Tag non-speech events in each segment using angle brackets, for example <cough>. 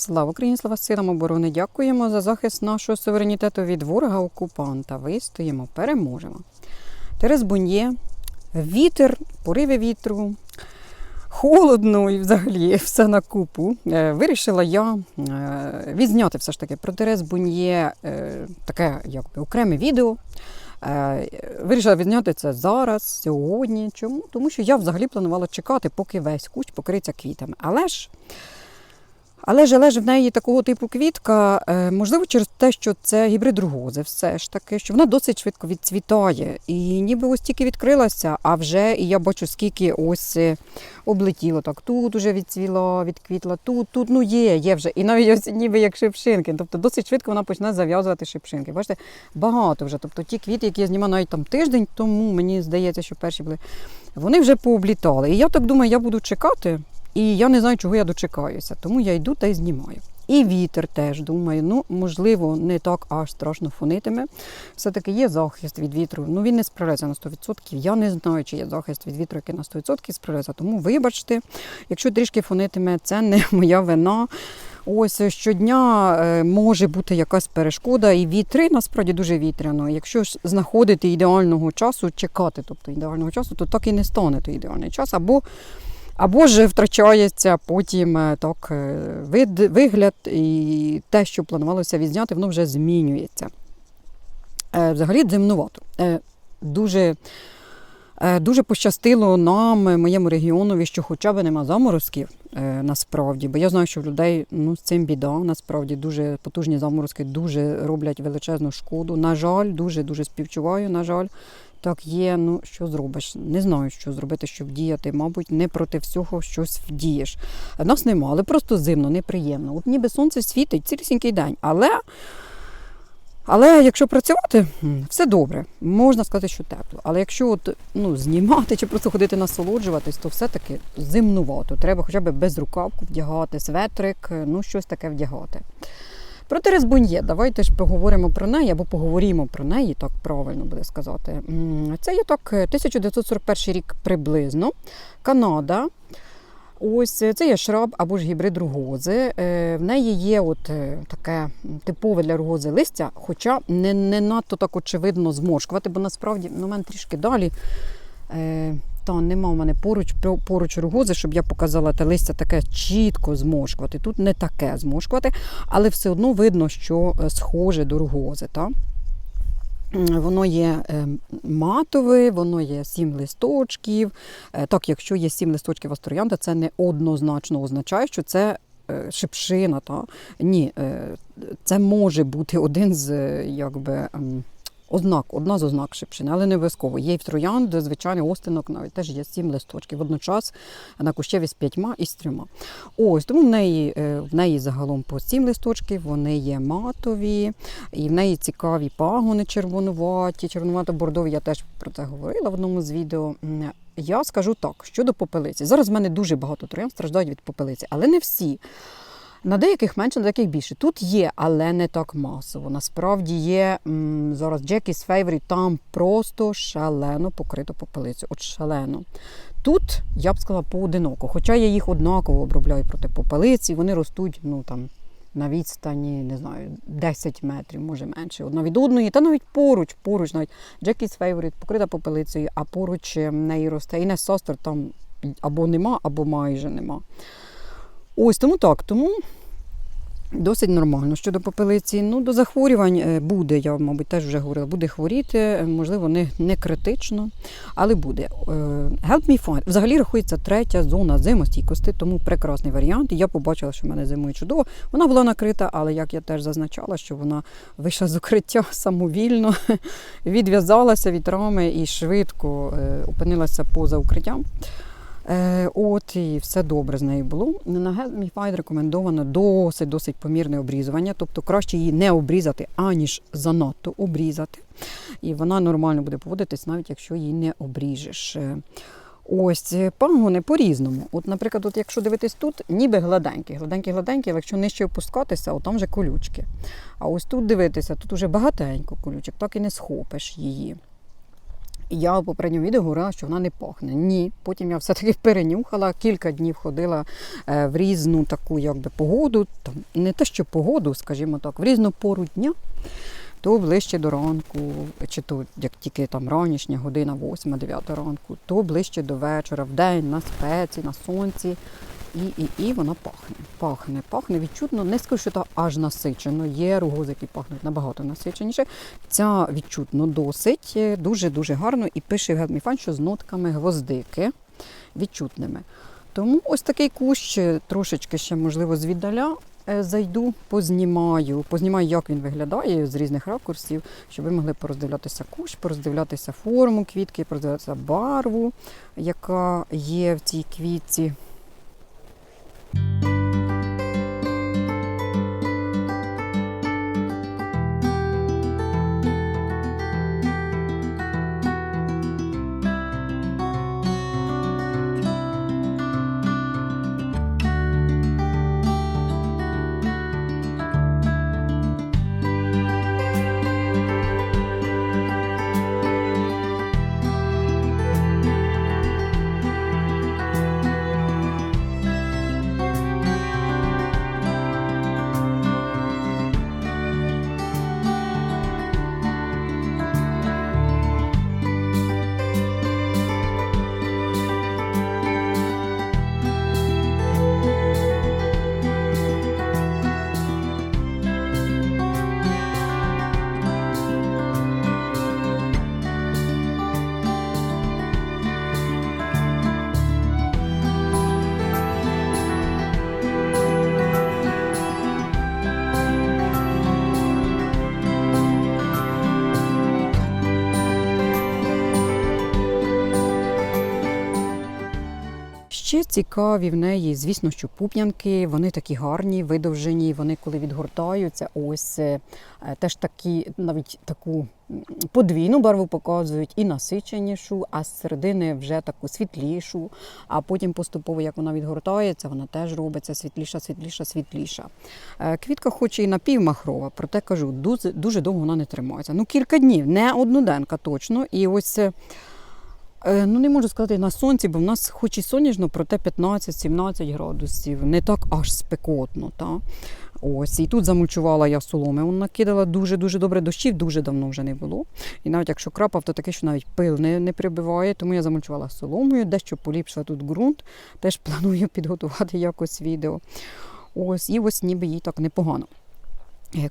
Слава Україні, слава силам оборони! Дякуємо за захист нашого суверенітету від ворога-окупанта. Вистоїмо, переможемо. Терез Буньє, вітер, пориви вітру, холодно і взагалі все на купу. Е, Вирішила я е, відзняти все ж таки про Терез Буньє е, таке якби окреме відео. Вирішила відзняти це зараз, сьогодні. Чому? Тому що я взагалі планувала чекати, поки весь кущ покриється квітами. Але ж але ж, в неї такого типу квітка, е, можливо, через те, що це гібрид ругози, все ж таки, що вона досить швидко відцвітає. І ніби ось тільки відкрилася, а вже і я бачу, скільки ось е, облетіло. Так, тут уже відцвіла, відквітла, тут, тут ну є, є вже. І навіть ось ніби як шипшинки. Тобто досить швидко вона почне зав'язувати шипшинки. Бачите, багато вже. Тобто ті квіти, які я знімала навіть там тиждень тому, мені здається, що перші були, вони вже пооблітали. І я так думаю, я буду чекати. І я не знаю, чого я дочекаюся, тому я йду та й знімаю. І вітер теж думаю, ну можливо, не так аж страшно фонитиме. Все-таки є захист від вітру. Ну він не справляється на 100%. Я не знаю, чи є захист від вітру, який на 100% справляється. Тому вибачте, якщо трішки фонитиме, це не <laughs> моя вина. Ось щодня е, може бути якась перешкода, і вітри насправді дуже вітряно. Якщо ж знаходити ідеального часу, чекати, тобто ідеального часу, то так і не стане той ідеальний час. Або або ж втрачається потім е, так, е, вид, вигляд, і те, що планувалося відзняти, воно вже змінюється. Е, Взагалі димнувато. Е, Дуже, дуже пощастило нам, моєму регіонові, що хоча б нема заморозків насправді. Бо я знаю, що в людей ну, з цим біда. Насправді дуже потужні заморозки дуже роблять величезну шкоду. На жаль, дуже-дуже співчуваю, на жаль. Так є, ну що зробиш? Не знаю, що зробити, щоб діяти. Мабуть, не проти всього щось вдієш. Нас нема, але просто зимно, неприємно. От ніби сонце світить цілісінький день. Але, але якщо працювати, все добре. Можна сказати, що тепло. Але якщо от, ну, знімати чи просто ходити насолоджуватись, то все-таки зимнувато. Треба хоча б безрукавку вдягати, светрик, ну щось таке вдягати. Про Терез Буньє, давайте ж поговоримо про неї, або поговоримо про неї, так правильно буде сказати. Це є так е, 1941 рік приблизно. Канада. Ось е, це є шраб або ж гібрид ругози. Е, В неї є от е, таке типове для ругози листя, хоча не, не надто так очевидно зморшкувати, бо насправді ну, у мене трішки далі. Е, нема в мене поруч, поруч ругози, щоб я показала те листя таке чітко змошкувати. Тут не таке змошкувати, але все одно видно, що е, схоже до ругози. Та? Воно є е, матове, воно є сім листочків. Е, Так, якщо є сім листочків астроянда, це не однозначно означає, що це шипшина. Та? Ні, це може бути один з якби. Ознак, одна з ознак шипшини, але не обов'язково. Є і в троянд, звичайно, остинок навіть теж є сім листочків. Водночас на кущеві з п'ятьма і з трьома. Ось тому в неї, е, в неї загалом по сім листочків, вони є матові, і в неї цікаві пагони червонуваті, червонувато-бордові. Я теж про це говорила в одному з відео. Я скажу так, щодо попелиці. Зараз в мене дуже багато троянд страждають від попелиці, але не всі. На деяких менше, на деяких більше. Тут є, але не так масово. Насправді є м, зараз Jackie's Favorite, там просто шалено покрито попелицю. От шалено. Тут я б сказала поодиноко, хоча я їх однаково обробляю проти попелиці, вони ростуть ну, там, на відстані, не знаю, 10 метрів, може менше, одна від одної, та навіть поруч, поруч, навіть Jackie's Favorite покрита попелицею, а поруч в неї росте. І не состер там або нема, або майже нема. Ось тому так, тому досить нормально. Щодо попелиці, ну до захворювань е, буде, я, мабуть, теж вже говорила, буде хворіти, е, можливо, не, не критично, але буде. Е, Help me find. Взагалі рахується третя зона зимостійкості, тому прекрасний варіант. Я побачила, що в мене зимує чудово. Вона була накрита, але як я теж зазначала, що вона вийшла з укриття <laughs> самовільно, <laughs> відв'язалася від рами і швидко опинилася поза укриттям. Е, От і все добре з нею було. На Гелміфайд рекомендовано досить досить помірне обрізування, тобто краще її не обрізати, аніж занадто обрізати. І вона нормально буде поводитись, навіть якщо її не обріжеш. Е, Ось е, пагони по-різному. От, наприклад, от якщо дивитись тут, ніби гладенькі, гладенькі, гладенькі, але якщо нижче опускатися, от там вже колючки. А ось тут дивитися, тут уже багатенько колючок, так і не схопиш її. Я в попередньому відео говорила, що вона не пахне. Ні. Потім я все-таки <laughs> перенюхала, кілька днів ходила е, в різну таку якби, погоду, там, не те, що погоду, скажімо так, в різну пору дня, то ближче до ранку, чи то як тільки там ранішня година, 8-9 ранку, то ближче до вечора, в день, на спеці, на сонці. І, і, і вона пахне. Пахне, пахне відчутно. Не скажу, що це аж насичено. Є ругози, які пахнуть набагато насиченіше. Ця відчутно досить, дуже-дуже гарно. І пише Гелміфан, що з нотками гвоздики відчутними. Тому ось такий кущ, е, трошечки ще, можливо, звіддаля е, зайду, познімаю, познімаю, як він виглядає з різних ракурсів, щоб ви могли пороздивлятися кущ, пороздивлятися форму квітки, пороздивлятися барву, яка є в цій квітці. Цікаві в неї, звісно, що пуп'янки, вони такі гарні, видовжені, вони коли відгортаються, ось е, е, теж такі, навіть таку подвійну барву показують і насиченішу, а з середини вже таку світлішу. А потім поступово, як вона відгортається, вона теж робиться світліша, світліша, світліша. Е, Квітка хоч і напівмахрова, проте кажу, дуже, дуже довго вона не тримається. Ну, кілька днів, не одноденка точно. І ось. Е, Ну, не можу сказати на сонці, бо в нас хоч і сонячно, проте 15-17 градусів. Не так аж спекотно. Та? Ось, і тут замульчувала я соломи. Вона накидала дуже-дуже добре дощів, дуже давно вже не було. І навіть якщо крапав, то таке, що навіть пил не, не прибиває, тому я замульчувала соломою, дещо поліпшила тут ґрунт. Теж планую <laughs> підготувати якось відео. Ось, і ось ніби їй так непогано.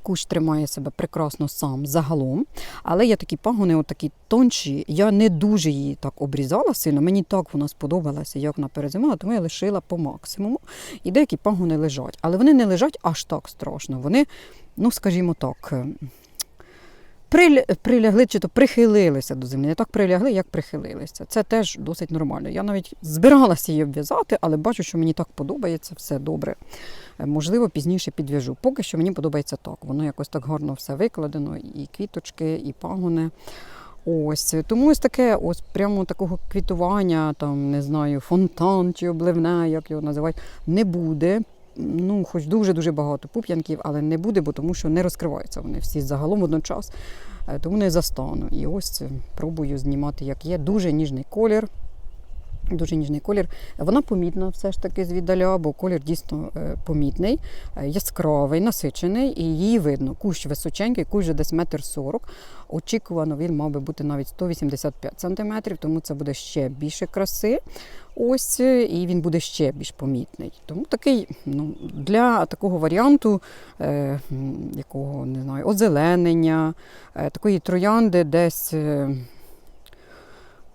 Кущ тримає себе прекрасно сам загалом, але є такі пагони, от такі тонші. Я не дуже її так обрізала сильно. Мені так вона сподобалася, як вона перезимала, тому я лишила по максимуму. І деякі пагони лежать. Але вони не лежать аж так страшно. Вони, ну скажімо так, прилягли чи то прихилилися до землі. Не так прилягли, як прихилилися. Це теж досить нормально. Я навіть збиралася її обв'язати, але бачу, що мені так подобається, все добре. Е, Можливо, пізніше підв'яжу. Поки що мені подобається так. Воно якось так гарно все викладено, і квіточки, і пагони. Ось тому ось таке, ось прямо такого квітування, там не знаю, фонтан чи обливне, як його називають, не буде. Ну, хоч дуже дуже багато пуп'янків, але не буде, бо тому що не розкриваються вони всі загалом водночас. Е, Тому не застану. І ось е, пробую знімати, як є. Дуже ніжний колір. Дуже ніжний колір. Вона помітна все ж таки звіддаля, бо колір дійсно е, помітний, е, яскравий, насичений, і її видно. Кущ височенький, кущ десь метр сорок. Очікувано, він мав би бути навіть 185 сантиметрів, тому це буде ще більше краси. Ось, е, і він буде ще більш помітний. Тому такий, ну, для такого варіанту, е, якого не знаю, озеленення, е, такої троянди десь. Е,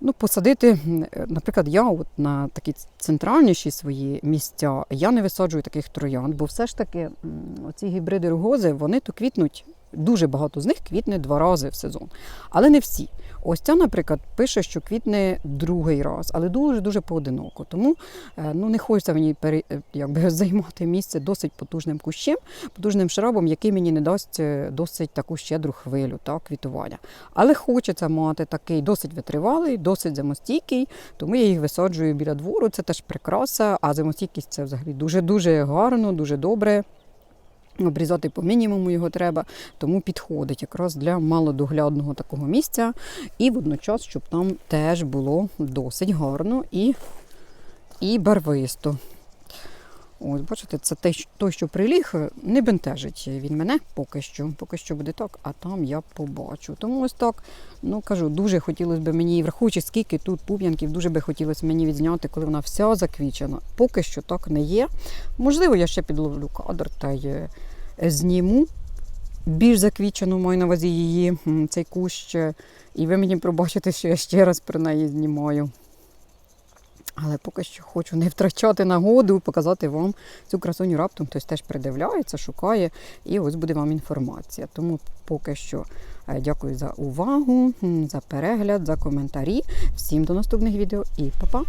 Ну, посадити, наприклад, я от на такі центральніші свої місця, я не висаджую таких троянд, бо все ж таки оці гібриди ругози, вони то квітнуть, дуже багато з них квітне два рази в сезон. Але не всі. Ось ця, наприклад, пише, що квітне другий раз, але дуже-дуже поодиноко. Тому е, ну, не хочеться мені пере, е, якби, <laughs> займати місце досить потужним кущем, потужним шрабом, який мені не дасть е, досить таку щедру хвилю та, квітування. Але хочеться мати такий досить витривалий, досить зимостійкий, тому я їх висаджую біля двору. Це теж прикраса, а зимостійкість це взагалі дуже-дуже гарно, дуже добре. Обрізати по мінімуму його треба, тому підходить якраз для малодоглядного такого місця. І водночас, щоб там теж було досить гарно і, і барвисто. Ось, бачите, це те, той, що приліг, не бентежить він мене поки що. Поки що буде так, а там я побачу. Тому ось так, ну кажу, дуже хотілося б мені, враховуючи, скільки тут пуп'янків, дуже би хотілося мені відзняти, коли вона вся заквічена. Поки що так не є. Можливо, я ще підловлю кадр та й е, зніму більш заквічену, маю на увазі її, цей кущ. е, І ви мені пробачите, що я ще раз про неї знімаю. Але поки що хочу не втрачати нагоду, показати вам цю красуню раптом хтось теж придивляється, шукає, і ось буде вам інформація. Тому поки що е, дякую за увагу, за перегляд, за коментарі. Всім до наступних відео і па-па!